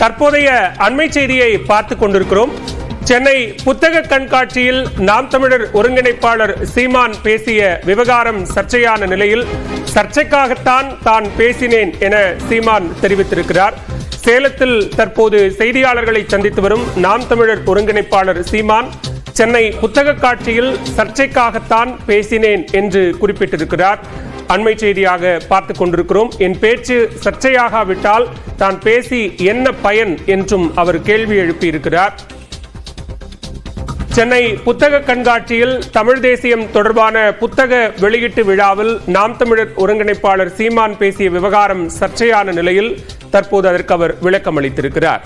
தற்போதைய அண்மை செய்தியை பார்த்து கொண்டிருக்கிறோம். சென்னை புத்தக கண்காட்சியில் நாம் தமிழர் ஒருங்கிணைப்பாளர் சீமான் பேசிய விவகாரம் சர்ச்சையான நிலையில் சர்ச்சைக்காகத்தான் தான் பேசினேன் என சீமான் தெரிவித்திருக்கிறார். சேலத்தில் தற்போது செய்தியாளர்களை சந்தித்து வரும் நாம் தமிழர் ஒருங்கிணைப்பாளர் சீமான் சென்னை புத்தக காட்சியில் சர்ச்சைக்காகத்தான் பேசினேன் என்று குறிப்பிட்டிருக்கிறார். அண்மை செய்தியாக பார்த்து கொண்டிருக்கிறோம். என் பேச்சு சர்ச்சையாகாவிட்டால் தான் பேசி என்ன பயன் என்றும் அவர் கேள்வி எழுப்பியிருக்கிறார். சென்னை புத்தக கண்காட்சியில் தமிழ் தேசியம் தொடர்பான புத்தக வெளியீட்டு விழாவில் நாம் தமிழர் ஒருங்கிணைப்பாளர் சீமான் பேசிய விவகாரம் சர்ச்சையான நிலையில் தற்போது அதற்கு அவர் விளக்கம் அளித்திருக்கிறார்